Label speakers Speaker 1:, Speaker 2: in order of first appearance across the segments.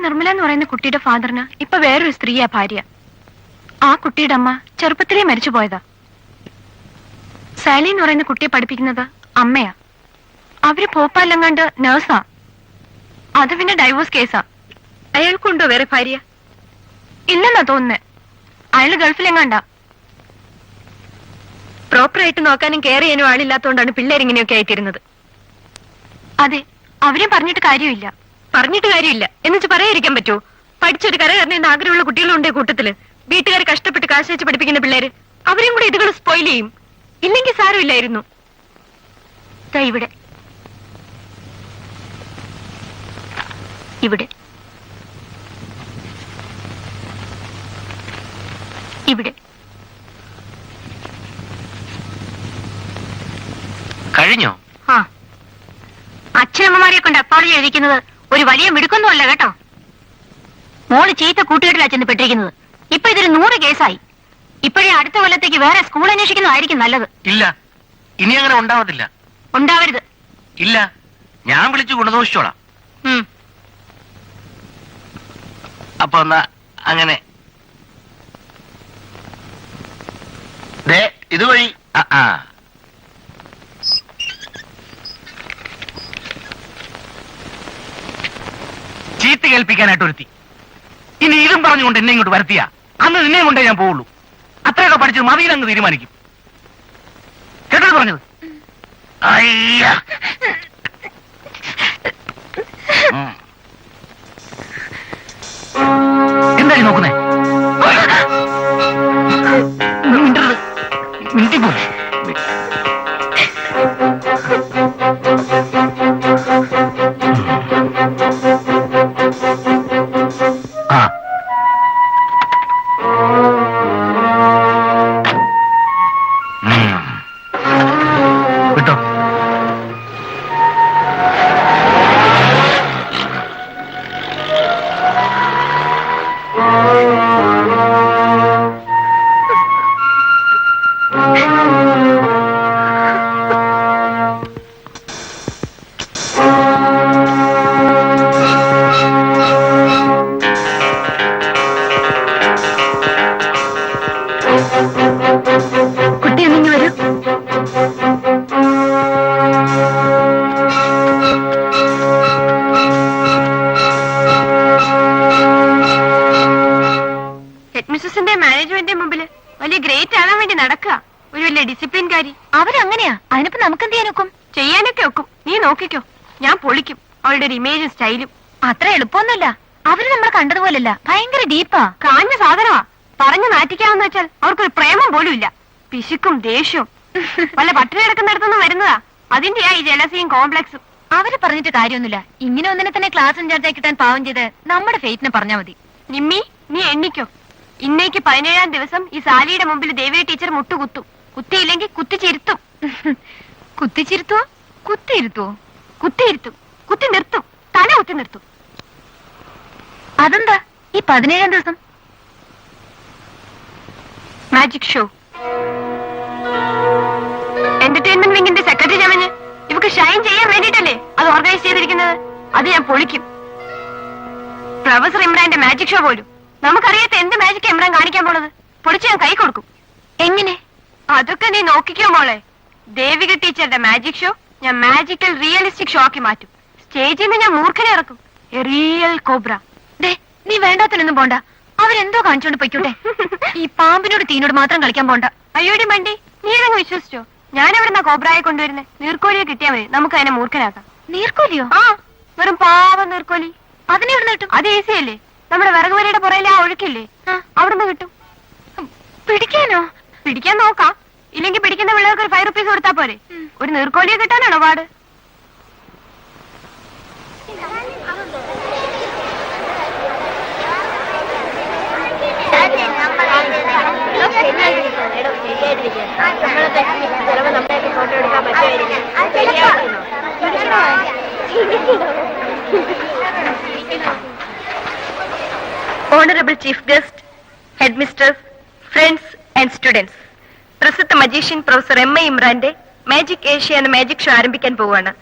Speaker 1: നിർമ്മല എന്ന് പറയുന്ന കുട്ടിയുടെ ഫാദറിന് ഇപ്പൊ വേറൊരു സ്ത്രീയാ ഭാര്യ. ആ കുട്ടിയുടെ അമ്മ ചെറുപ്പത്തിലേ മരിച്ചു പോയതാ. സാലി എന്ന് പറയുന്ന കുട്ടിയെ പഠിപ്പിക്കുന്നത് അമ്മയാ. അവർ ഭോപ്പാലെങ്ങാണ്ട് നേഴ്സാ. അത് പിന്നെ ഡൈവോഴ്സ് കേസാ
Speaker 2: അയാൾക്കുണ്ടോ വേറെ ഭാര്യ?
Speaker 1: ഇല്ലെന്നാ തോന്നുന്നേ. അയാൾ ഗൾഫിലെങ്ങാണ്ടാ?
Speaker 2: പ്രോപ്പറായിട്ട് നോക്കാനും കെയർ ചെയ്യാനും ആളില്ലാത്തതുകൊണ്ടാണ് പിള്ളേരിങ്ങനെയൊക്കെ ആയിത്തീരുന്നത്.
Speaker 1: അതെ അവരെയും പറഞ്ഞിട്ട് കാര്യമില്ല.
Speaker 2: പറഞ്ഞിട്ട് കാര്യമില്ല. എന്നുവെച്ച് പറയാതിരിക്കാൻ പറ്റൂ പഠിച്ചൊരു കര കയറണമെന്ന് ആഗ്രഹമുള്ള കുട്ടികളുണ്ട് കൂട്ടത്തിൽ. വീട്ടുകാർ കഷ്ടപ്പെട്ട് കാശ് വെച്ച് പഠിപ്പിക്കുന്ന പിള്ളേര്. അവരെയും കൂടെ ഇതുകൾ സ്പോയിൽ ചെയ്യും.
Speaker 1: ഇല്ലെങ്കിൽ സാരമില്ലായിരുന്നു.
Speaker 3: ഇവിടെ. ഇവിടെ. ഇവിടെ.
Speaker 4: കഴിഞ്ഞോ?
Speaker 3: ആ. അച്ഛനമ്മമാരെ കൊണ്ട് അപ്പാളി എഴുതിക്കുന്നത് ഒരു വലിയ മിടുക്കൊന്നുമല്ല കേട്ടോ. മോൾ ചീത്ത കൂട്ടുകെട്ടിലാ ചെന്ന് പെട്ടിരിക്കുന്നത്. ഇപ്പൊ ഇതൊരു നൂറ് കേസായി. ഇപ്പോഴേ അടുത്ത കൊല്ലത്തേക്ക് വേറെ സ്കൂൾ അന്വേഷിക്കുന്നതായിരിക്കും നല്ലത്.
Speaker 4: ഇല്ല. ഇനി അങ്ങനെ ഉണ്ടാവത്തില്ല.
Speaker 3: ഉണ്ടാവരുത്.
Speaker 4: ഇല്ല. ഞാൻ വിളിച്ചു ഗുണദോഷിച്ചോളാം.
Speaker 3: ഉം.
Speaker 4: അപ്പൊ എന്നാ അങ്ങനെ. ദേ ഇതുവഴി ആ, ആ. ചീത്ത കേൾപ്പിക്കാനായിട്ട് ഒരുത്തി. ഇനി ഇതും പറഞ്ഞുകൊണ്ട് എന്നെ ഇങ്ങോട്ട് വരുത്തിയ. അന്ന് നിന്നെ കൊണ്ടേ ഞാൻ പോവുള്ളൂ. അത്രയൊക്കെ പഠിച്ചത് മതിയിലങ്ങ് തീരുമാനിക്കും. കേട്ടത് പറഞ്ഞത്. അയ്യ.
Speaker 1: ഞാൻ പൊളിക്കും. അവളുടെ ഒരു ഇമേജും സ്റ്റൈലും
Speaker 3: അത്ര എളുപ്പമൊന്നുമില്ല. അവർ നമ്മളെ കണ്ടതുപോലല്ല. ഭയങ്കര ഡീപ്പാ
Speaker 1: കാഞ്ഞ സാധനമാ. പറഞ്ഞു മാറ്റിക്കാന്ന് വെച്ചാൽ അവർക്കൊരു പ്രേമം പോലും ഇല്ല പിശുക്കും ദേഷ്യവും. വല്ല പട്ടിണി കിടക്കുന്നിടത്തുനിന്ന് വരുന്നതാ. അതിന്റെയാ ഈ ജലസിയും കോംപ്ലക്സും
Speaker 3: അവർ പറഞ്ഞിട്ട് കാര്യമൊന്നുമില്ല. ഇങ്ങനെ ഒന്നിനെ തന്നെ ക്ലാസ് ഇൻചാർജായി കിട്ടാൻ പാവം ചെയ്ത് നമ്മുടെ ഫെയ്റ്റിനെ പറഞ്ഞാ മതി.
Speaker 1: നിമ്മി നീ എണ്ണിക്കോ. ഇന്നേക്ക് പതിനേഴാം ദിവസം ഈ സാലിയുടെ മുമ്പിൽ ദേവിയ ടീച്ചർ മുട്ടുകുത്തു. കുത്തിയില്ലെങ്കിൽ കുത്തിച്ചിരുത്തും.
Speaker 3: കുത്തിച്ചിരുത്തുവോ? കുത്തിയിരുത്തുവോ?
Speaker 1: കുത്തിയിരുത്തും കുത്തി നിർത്തും തല കുത്തി നിർത്തും.
Speaker 3: അതെന്താ ഈ പതിനേഴാം ദിവസം?
Speaker 1: മാജിക് ഷോ എന്റർടൈൻമെന്റ് വിങ്ങിന്റെ സെക്രട്ടറി ചമഞ്ഞ് ഇവക്ക് ഷൈൻ ചെയ്യാൻ വേണ്ടിട്ടല്ലേ അത് ഓർഗനൈസ് ചെയ്തിരിക്കുന്നത്? അത് ഞാൻ പൊളിക്കും. പ്രൊഫസർ ഇമ്രാന്റെ മാജിക് ഷോ പോലും. നമുക്കറിയാത്ത എന്ത് മാജിക് ഇമ്രാൻ കാണിക്കാൻ പോണത്? പൊളിച്ച് ഞാൻ കൈ കൊടുക്കും.
Speaker 3: എങ്ങനെ?
Speaker 1: അതൊക്കെ നീ നോക്കിക്കോ മോളെ. ദേവിക ടീച്ചറുടെ മാജിക് ഷോ ഞാൻ മാജിക്കൽ റിയലിസ്റ്റിക് ഷോക്കി മാറ്റും. സ്റ്റേജിൽ നിന്ന് ഞാൻ മൂർഖനെ ഇറക്കും. റിയൽ കോബ്ര
Speaker 3: നീ വേണ്ടാത്തനൊന്നും പോണ്ട. അവരെന്തോ കാണിച്ചോണ്ട് പൊയ്ക്കോട്ടെ. ഈ പാമ്പിനോട് തീനോട് മാത്രം കളിക്കാൻ പോണ്ട.
Speaker 1: അയ്യോടി മണ്ടി നീ അതങ്ങ് വിശ്വസിച്ചോ? ഞാൻ എവിടെന്നാ കോബ്രായെ കൊണ്ടുവരുന്നേ. നീർക്കോലിയെ കിട്ടിയാ മതി. നമുക്ക് അതിനെ മൂർഖനാക്കാം.
Speaker 3: നീർക്കോലിയോ?
Speaker 1: ആ വെറും പാവം നീർക്കോലി.
Speaker 3: അതിനെ ഇവിടെ കിട്ടും?
Speaker 1: അത് ഈസി അല്ലേ? നമ്മുടെ വിറക് വരയുടെ പുറയിലെ ആ ഒഴുക്കില്ലേ? അവിടുന്ന് കിട്ടും.
Speaker 3: പിടിക്കാനോ?
Speaker 1: പിടിക്കാൻ നോക്കാം. ഇല്ലെങ്കിൽ പിടിക്കുന്ന പിള്ളേർക്ക് ഒരു ഫൈവ് റുപ്പീസ് കൊടുത്താ പോരെ. ഒരു നീർക്കോലിയെ കിട്ടാനാണോ പാട്? Honourable chief guest headmistress friends and students
Speaker 2: പ്രസിദ്ധ
Speaker 1: മജീഷ്യൻ പ്രൊഫസർ എം എ ഇമ്രാന്റെ മാജിക് ഏഷ്യ എന്ന മാജിക് ഷോ ആരംഭിക്കാൻ പോവുകയാണ്.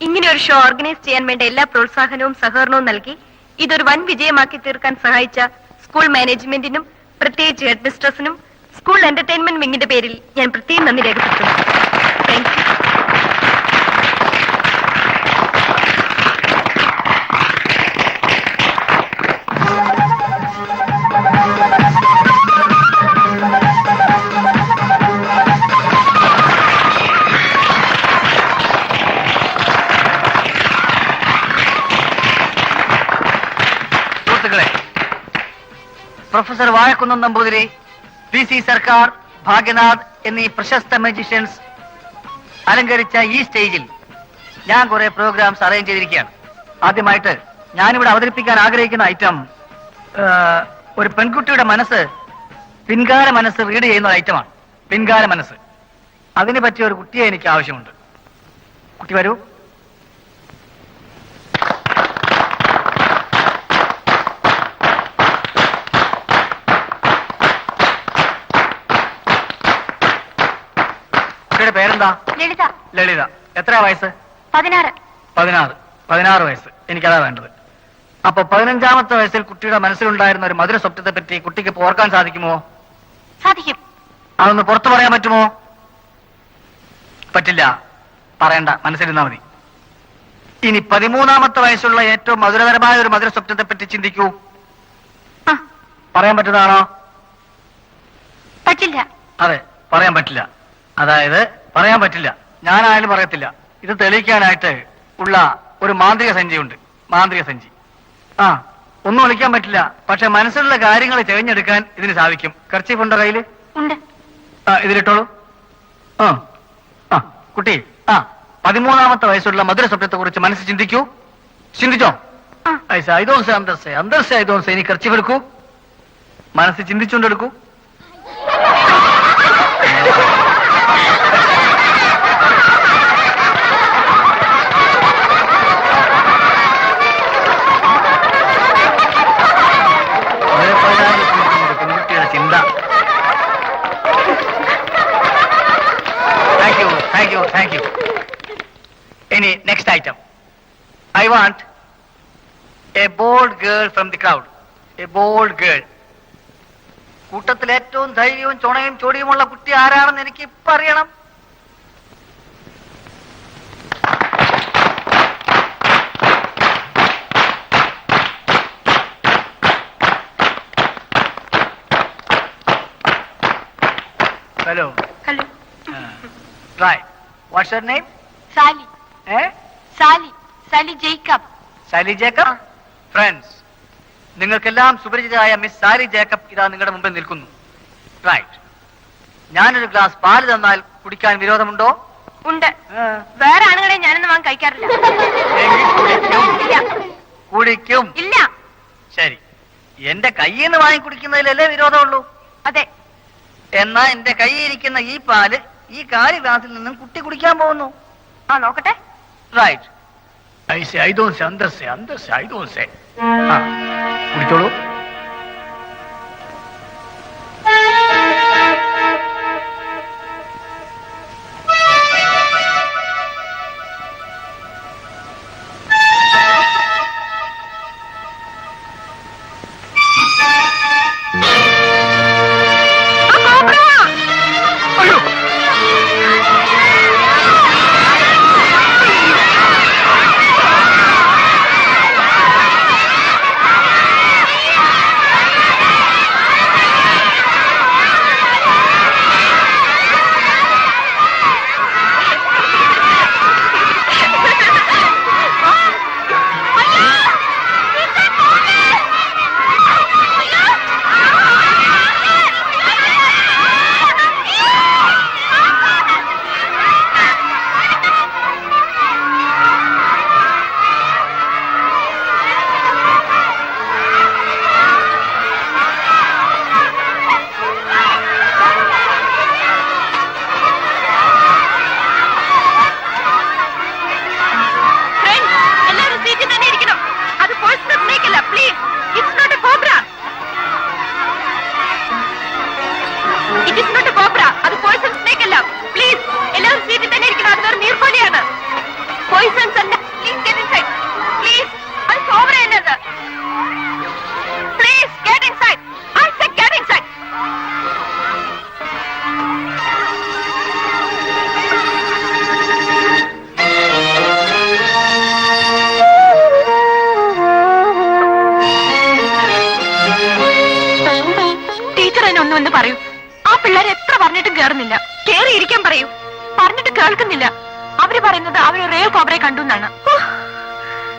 Speaker 1: ഇങ്ങനെ ഒരു ഷോ ഓർഗനൈസ് ചെയ്യാൻ വേണ്ട എല്ലാ പ്രോത്സാഹനവും സഹകരണവും നൽകി ഇതൊരു വൻ വിജയമാക്കി തീർക്കാൻ സഹായിച്ച സ്കൂൾ മാനേജ്മെന്റിനും പ്രത്യേകിച്ച് ഹെഡ് മിസ്ട്രസിനും സ്കൂൾ എന്റർടൈൻമെന്റ് വിങ്ങിന്റെ പേരിൽ ഞാൻ പ്രത്യേകം നന്ദി രേഖപ്പെടുത്തുന്നു. Thank you
Speaker 5: Vazhakunnam Namboothiri. P C Sorcar Bhagyanath എന്നീ പ്രശസ്ത മജീഷ്യൻസ് അലങ്കരിച്ച ഈ സ്റ്റേജിൽ ഞാൻ കുറെ പ്രോഗ്രാംസ് അറേഞ്ച് ചെയ്തിരിക്കുകയാണ്. ആദ്യമായിട്ട് ഞാനിവിടെ അവതരിപ്പിക്കാൻ ആഗ്രഹിക്കുന്ന ഐറ്റം ഒരു പെൺകുട്ടിയുടെ മനസ്സ് പിൻകാല മനസ്സ് റീഡ് ചെയ്യുന്ന ഐറ്റമാണ് പിൻകാല മനസ്സ്. അതിന് പറ്റിയ ഒരു കുട്ടിയെ എനിക്ക് ആവശ്യമുണ്ട്. കുട്ടി വരൂ. പേരെന്താ?
Speaker 3: ലളിത.
Speaker 5: ലളിത. എത്ര വയസ്സ്?
Speaker 3: പതിനാറ്.
Speaker 5: പതിനാറ്. പതിനാറ് വയസ്സ്. എനിക്കതാ വേണ്ടത്. അപ്പൊ പതിനഞ്ചാമത്തെ വയസ്സിൽ കുട്ടിയുടെ മനസ്സിലുണ്ടായിരുന്ന ഒരു മധുര സ്വപ്നത്തെ പറ്റി കുട്ടിക്ക് ഓർക്കാൻ സാധിക്കുമോ?
Speaker 3: സാധിക്കും.
Speaker 5: അതൊന്ന് പുറത്തു പറയാൻ പറ്റുമോ? പറ്റില്ല. പറയണ്ട. മനസ്സിലിരുന്നാ മതി. ഇനി പതിമൂന്നാമത്തെ വയസ്സുള്ള ഏറ്റവും മധുരതരമായ ഒരു മധുര സ്വപ്നത്തെ പറ്റി ചിന്തിക്കൂ പറയാൻ പറ്റുന്നതാണോ?
Speaker 3: പറ്റില്ല.
Speaker 5: അതെ. പറയാൻ പറ്റില്ല. അതായത് പറയാൻ പറ്റില്ല. ഞാനായാലും പറയത്തില്ല. ഇത് തെളിയിക്കാനായിട്ട് ഉള്ള ഒരു മാന്ത്രിക സഞ്ചിയുണ്ട്. മാന്ത്രിക സഞ്ചി. ആ ഒന്നും ഒളിക്കാൻ പറ്റില്ല. പക്ഷെ മനസ്സിലുള്ള കാര്യങ്ങൾ തിരഞ്ഞെടുക്കാൻ ഇതിന് സാധിക്കും. കർച്ചീഫ് ഉണ്ടോ കയ്യിൽ? ഉണ്ട്. ആ ഇതിലിട്ടോളൂ. ആ ആ കുട്ടി ആ പതിമൂന്നാമത്തെ വയസ്സുള്ള മധുര സ്വപ്നത്തെ കുറിച്ച് മനസ്സ് ചിന്തിക്കൂ. ചിന്തിച്ചോ. ഐസ ഐതോൻസെ അന്തർസെ ഇനി കർച്ചീഫ് എടുക്കൂ. മനസ്സ് ചിന്തിച്ചുകൊണ്ടെടുക്കൂ വളരെ പ്രധാനപ്പെട്ട പെൺകുട്ടിയുടെ ചിന്ത thank you thank you thank you ഇനി I item I want a bold girl from the bold girl കൂട്ടത്തിൽ ഏറ്റവും ധൈര്യവും ചുണയും ചൊടിയുമുള്ള കുട്ടി ആരാണെന്ന് എനിക്ക് ഇപ്പൊ അറിയണം. Hello
Speaker 1: hello
Speaker 5: try your name
Speaker 1: Sally
Speaker 5: a
Speaker 1: Sally Sally Jacob.
Speaker 5: Sally Jacob? Friends നിങ്ങൾക്കെല്ലാം സുപരിചിതരായ മിസ് സാലി ജേക്കബ് ഇതാ നിങ്ങളുടെ മുമ്പിൽ നിൽക്കുന്നു. റൈറ്റ് ഞാനൊരു ഗ്ലാസ് പാൽ തന്നാൽ കുടിക്കാൻ വിരോധമുണ്ടോ?
Speaker 1: ഉണ്ട്. വേറെ ആണുങ്ങളെ ഞാനൊന്നും വാങ്ങി കഴിക്കാറില്ല.
Speaker 5: കുടിക്കും.
Speaker 1: ഇല്ല.
Speaker 5: ശരി. എന്റെ കയ്യിൽ നിന്ന് വാങ്ങി കുടിക്കുന്നതിലല്ലേ വിരോധമുള്ളൂ?
Speaker 1: അതെ.
Speaker 5: എന്നാ എന്റെ കൈയിരിക്കുന്ന ഇരിക്കുന്ന ഈ പാൽ ഈ കാലി ഗ്ലാസിൽ നിന്നും കുട്ടി കുടിക്കാൻ പോകുന്നു.
Speaker 1: ആ നോക്കട്ടെ.
Speaker 5: Right. I say, I don't say, understand, say, I don't say. Ah. Ah.
Speaker 1: It is not cobra അത് പോയിസൺ സ്നേക്ക് അല്ല. പ്ലീസ് എല്ലാവരും സീറ്റിൽ തന്നെ ഇരിക്കണം. അത് വെറും നീർക്കോലിയാണ് poisons please get inside please അത് കോബ്ര എന്നത് please get inside I said get inside teacher എന്നെ ഒന്നും പറയൂ. എത്ര പറഞ്ഞിട്ടും കേറുന്നില്ല കേറി ഇരിക്കാൻ പറയൂ. പറഞ്ഞിട്ട് കേൾക്കുന്നില്ല. അവർ പറയുന്നത് അവർ റേൽ കോബ്രയെ കണ്ടു എന്നാണ്.